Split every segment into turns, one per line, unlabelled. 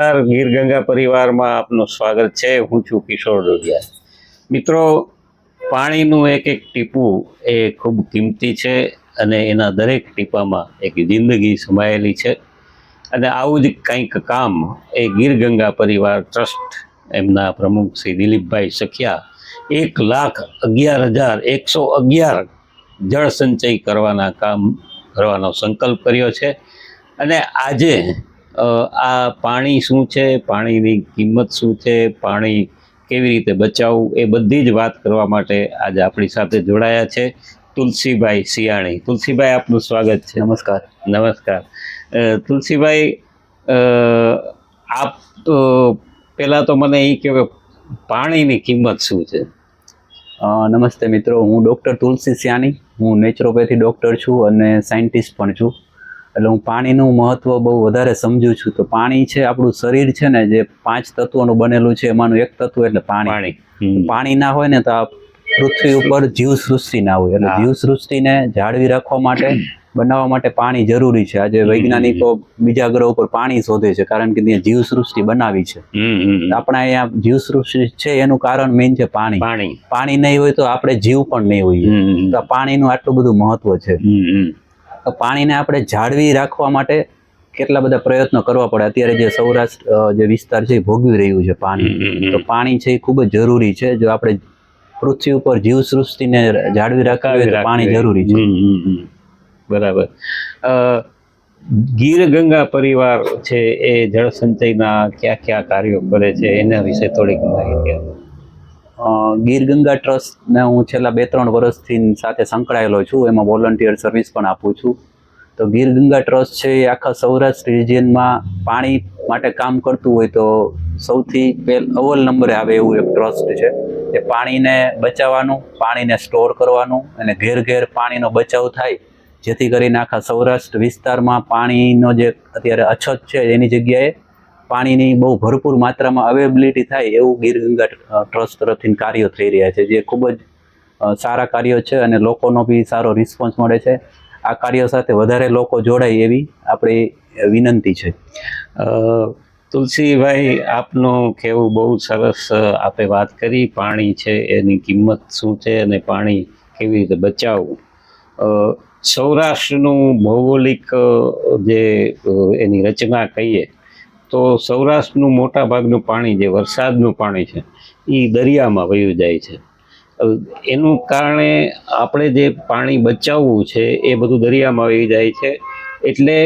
નમસ્કાર ગીર ગંગા પરિવારમાં આપનું સ્વાગત છે. હું છું કિશોર ડોડિયા મિત્રો, પાણીનું એક એક ટીપું એ ખૂબ કિંમતી છે અને એના દરેક ટીપામાં એક જિંદગી સમાયેલી છે. અને આવું જ કંઈક કામ એ ગીર ગંગા પરિવાર ટ્રસ્ટ એમના પ્રમુખ શ્રી દિલીપભાઈ સખિયા એક લાખ અગિયાર હજાર એકસો અગિયાર જળ સંચય કરવાના કામ કરવાનો સંકલ્પ કર્યો છે. અને આજે આ પાણી શું છે? પાણીની કિંમત શું છે? પાણી કેવી રીતે બચાવવું? એ બધી જ વાત કરવા માટે આજે આપણી સાથે જોડાયા છે તુલસીભાઈ સિયાણી તુલસીભાઈ આપનું સ્વાગત છે.
નમસ્કાર.
નમસ્કાર. તુલસીભાઈ આપ પહેલાં તો મને એ કહો કે પાણીની કિંમત શું છે?
નમસ્તે મિત્રો. હું ડૉક્ટર તુલસી સિયાની હું નેચરોપેથી ડૉક્ટર છું અને સાયન્ટિસ્ટ પણ છું. એટલે હું પાણીનું મહત્ત્વ બહુ વધારે સમજુ છું. તો પાણી છે આપણું શરીર છે ને જે પાંચ તત્વોનું બનેલું છે એમાંનું એક તત્વ એટલે પાણી.
પાણી.
પાણી ના હોય ને તો આ પૃથ્વી ઉપર જીવ સૃષ્ટિ ના હોય. એટલે
હા.
જીવ સૃષ્ટિને જાળવી રાખવા માટે બનાવવા માટે પાણી જરૂરી છે. આજે વૈજ્ઞાનિકો બીજા ગ્રહ ઉપર પાણી શોધે છે કારણ કે ત્યાં જીવ સૃષ્ટિ બનાવી છે. આપણા અહીંયા જીવ સૃષ્ટિ છે એનું કારણ મેઇન છે પાણી.
પાણી.
નહીં હોય તો આપણે જીવ પણ નહીં હોઈએ. તો પાણીનું આટલું બધું મહત્વ છે. તો પાણીને આપણે જાળવી રાખવા માટે કેટલા બધા પ્રયત્નો કરવા પડે. અત્યારે જે સૌરાષ્ટ્ર જે વિસ્તાર છે એ ભોગવી રહ્યું છે પાણી. તો પાણી છે એ ખૂબ જ જરૂરી છે. જો આપણે પૃથ્વી ઉપર જીવ સૃષ્ટિને જાળવી રાખવી હોય તો પાણી જરૂરી છે.
બરાબર. અ, ગીર ગંગા પરિવાર છે એ જળ સંચયના કયા કયા કાર્યો કરે છે? એના વિશે થોડીક માહિતી આપો.
ગીર ગંગા ટ્રસ્ટને હું છેલ્લા બે ત્રણ વર્ષથી સાથે સંકળાયેલો છું. એમાં વોલન્ટિયર સર્વિસ પણ આપું છું. તો ગીર ગંગા ટ્રસ્ટ છે એ આખા સૌરાષ્ટ્ર રિજિયનમાં પાણી માટે કામ કરતું હોય તો સૌથી પહેલ, અવ્વલ નંબરે આવે એવું એક ટ્રસ્ટ છે. એ પાણીને બચાવવાનું, પાણીને સ્ટોર કરવાનું અને ઘેર ઘેર પાણીનો બચાવ થાય. જેથી કરીને આખા સૌરાષ્ટ્ર વિસ્તારમાં પાણીનો જે અત્યારે અછત છે એની જગ્યાએ પાણીની બહુ ભરપૂર માત્રામાં અવેબિલિટી થાય એવું ગીર ગંગા ટ્રસ્ટ તરફથી કાર્યો થઈ રહ્યા છે, જે ખૂબ જ સારા કાર્યો છે અને લોકોનો બી સારો રિસ્પોન્સ મળે છે. આ કાર્યો સાથે વધારે લોકો જોડાય એવી આપણી વિનંતી છે.
તુલસીભાઈ, આપનું કહેવું બહુ સરસ આપે વાત કરી, પાણી છે, એની કિંમત શું છે અને પાણી કેવી રીતે બચાવવું? સૌરાષ્ટ્રનું ભૌગોલિક જે એની રચના કહીએ તો સૌરાષ્ટ્રનું મોટા ભાગનું પાણી જે વરસાદનું પાણી છે એ દરિયામાં વયું જાય છે. એનું કારણે આપણે જે પાણી બચાવવું છે એ બધું દરિયામાં વહી જાય છે. એટલે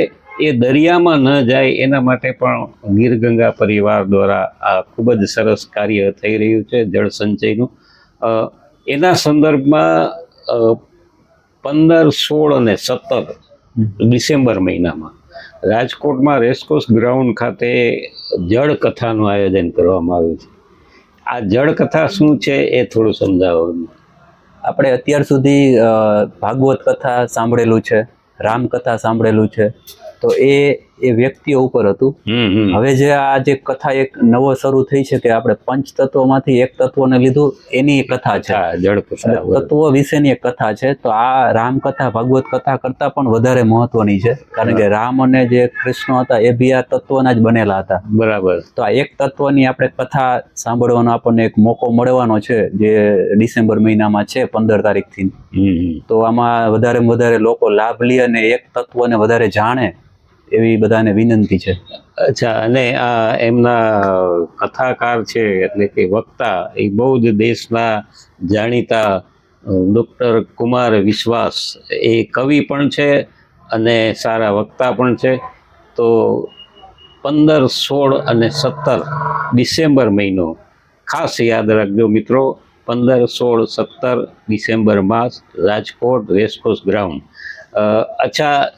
એ દરિયામાં ન જાય એના માટે પણ ગીરગંગા પરિવાર દ્વારા આ ખૂબ જ સરસ કાર્ય થઈ રહ્યું છે જળ સંચયનું. એના સંદર્ભમાં પંદર સોળ અને સત્તર ડિસેમ્બર મહિનામાં રાજકોટમાં રેસકોર્સ ગ્રાઉન્ડ ખાતે જળ કથાનું આયોજન કરવામાં આવ્યું છે. આ જળ કથા શું છે એ થોડું સમજાવો
આપણે અત્યાર સુધી ભાગવત કથા સાંભળેલું છે રામકથા સાંભળેલું છે. તો એ એ વ્યક્તિઓ ઉપર હતું. હવે જે આ જે કથા એક નવો શરૂ થઈ છે કે આપણે પંચ તત્વોમાંથી એક તત્વને લીધું એની કથા છે. તત્વો વિશેની એક કથા છે. તો આ રામકથા ભાગવત કથા કરતા પણ વધારે મહત્વની છે. કારણ કે રામ અને જે કૃષ્ણ હતા એ બી આ તત્વના જ બનેલા હતા.
બરાબર.
તો આ એક તત્વની આપણે કથા સાંભળવાનો આપણને એક મોકો મળવાનો છે જે ડિસેમ્બર મહિનામાં છે પંદર તારીખથી. તો આમાં વધારે વધારે લોકો લાભ લે અને એક તત્વને વધારે જાણે. એવી બધાને વિનંતી છે.
અચ્છા, અને આ એમના કથાકાર છે, એટલે કે વક્તા, એ બહુ જ દેશના જાણીતા ડૉક્ટર કુમાર વિશ્વાસ. એ કવિ પણ છે અને સારા વક્તા પણ છે. તો પંદર, સોળ અને સત્તર ડિસેમ્બર મહિનો, ખાસ યાદ રાખજો મિત્રો, પંદર, સોળ, સત્તર ડિસેમ્બર માસ, રાજકોટ રેસકોર્સ ગ્રાઉન્ડ. અચ્છા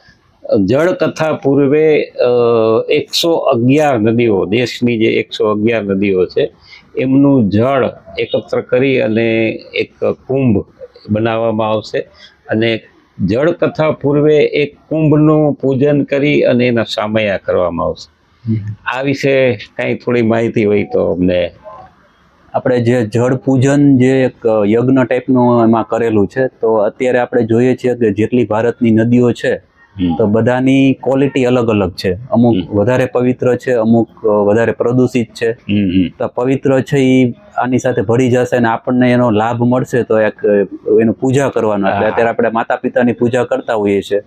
જળ કથા પૂર્વે એકસો અગિયાર નદીઓ, દેશની જે એકસો અગિયાર નદીઓ છે, એમનું જળ એકત્ર કરી અને એક કુંભ બનાવવામાં આવશે અને જળ કથા પૂર્વે એક કુંભનું પૂજન કરી અને એના સામયા કરવામાં આવશે આ વિશે કાંઈ થોડી માહિતી હોય તો અમને
આપણે જે જળ પૂજન જે એક યજ્ઞ ટાઈપનું એમાં કરેલું છે, તો અત્યારે આપણે જોઈએ છીએ કે જેટલી ભારતની નદીઓ છે. તો બધાની ક્વોલિટી અલગ અલગ છે. અમુક વધારે પવિત્ર છે અમુક વધારે પ્રદૂષિત છે. તો પવિત્ર છે એ આની સાથે ભળી જશે અને આપણને એનો લાભ મળશે તો એક એનું પૂજા કરવાનો. એટલે અત્યારે આપણે માતા પિતાની પૂજા કરતા હોઈએ છીએ.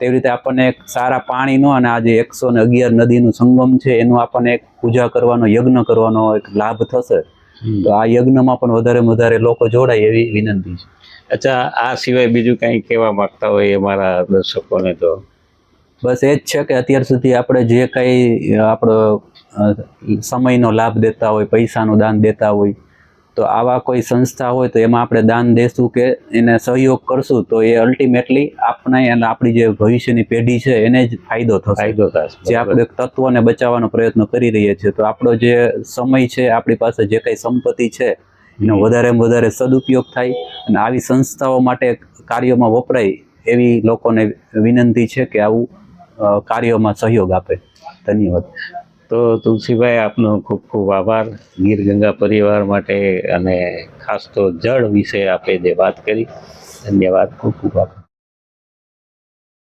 તેવી રીતે આપણને એક સારા પાણીનો અને આ જે એકસો ને અગિયાર નદીનું સંગમ છે એનું આપણને એક પૂજા કરવાનો યજ્ઞ કરવાનો એક લાભ થશે. તો આ યજ્ઞમાં પણ વધારે વધારે લોકો જોડાય એવી વિનંતી છે.
અચ્છા આ સિવાય બીજું કંઈ કહેવા માંગતા હોય અમારા દર્શકોને તો?
બસ એ જ છે કે અત્યાર સુધી આપણે જે કંઈ આપણો સમયનો લાભ દેતા હોય પૈસાનું દાન દેતા હોય તો આવા કોઈ સંસ્થા હોય તો એમાં આપણે દાન દેશું કે એને સહયોગ કરશું તો એ અલ્ટિમેટલી આપણે અને આપણી જે ભવિષ્યની પેઢી છે એને જ ફાયદો થશે.
ફાયદો થશે.
જે આપણે તત્વને બચાવવાનો પ્રયત્ન કરી રહીએ છીએ તો આપણો જે સમય છે આપણી પાસે જે કંઈ સંપત્તિ છે એનો વધારેમાં વધારે સદુપયોગ થાય અને આવી સંસ્થાઓ માટે કાર્યોમાં વપરાય એવી લોકોને વિનંતી છે કે આવું કાર્યોમાં સહયોગ આપે. ધન્યવાદ.
તો તુલસીભાઈ, આપનો ખૂબ ખૂબ આભાર. ગીર ગંગા પરિવાર માટે અને ખાસ તો જળ વિશે આપે જે વાત કરી. ધન્યવાદ.
ખૂબ ખૂબ આભાર.